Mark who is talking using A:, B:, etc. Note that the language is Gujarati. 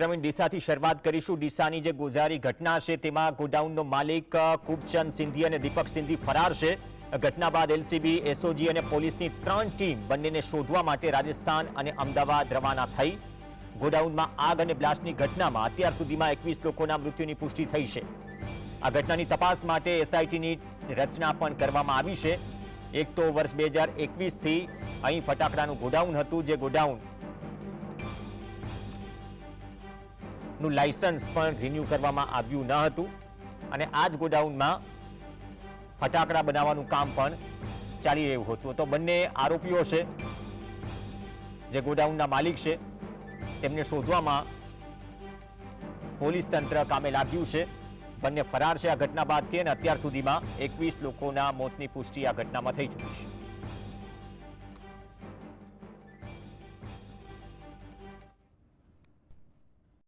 A: પ્રવીણ ડીસાથી શરૂઆત કરીશું. ડીસાની જે ગોઝારી ઘટના છે, તેમાં ગોડાઉનનો માલિક કુબચંદ સિંધી અને દીપક સિંધી ફરાર છે. ઘટના બાદ એલસીબી, એસઓજી અને પોલીસની ત્રણ ટીમ બંનેને શોધવા માટે રાજસ્થાન અને અમદાવાદ રવાના થઈ. ગોડાઉનમાં આગ અને બ્લાસ્ટની ઘટનામાં અત્યાર સુધીમાં એકવીસ લોકોના મૃત્યુની પુષ્ટિ થઈ છે. આ ઘટનાની તપાસ માટે એસઆઈટીની રચના પણ કરવામાં આવી છે. એક તો વર્ષ બે હજાર એકવીસથી અહીં ફટાકડાનું ગોડાઉન હતું, જે ગોડાઉન નું લાયસન્સ પણ રિન્યૂ કરવામાં આવ્યું ન હતું. અને આ જ ગોડાઉનમાં ફટાકડા બનાવવાનું કામ પણ ચાલી રહ્યું હતું. તો બંને આરોપીઓ છે, જે ગોડાઉનના માલિક છે, તેમને શોધવામાં પોલીસ તંત્ર કામે લાગ્યું છે. બંને ફરાર છે આ ઘટના બાદથી અને અત્યાર સુધીમાં એકવીસ લોકોના મોતની પુષ્ટિ આ ઘટનામાં થઈ ચૂકી છે.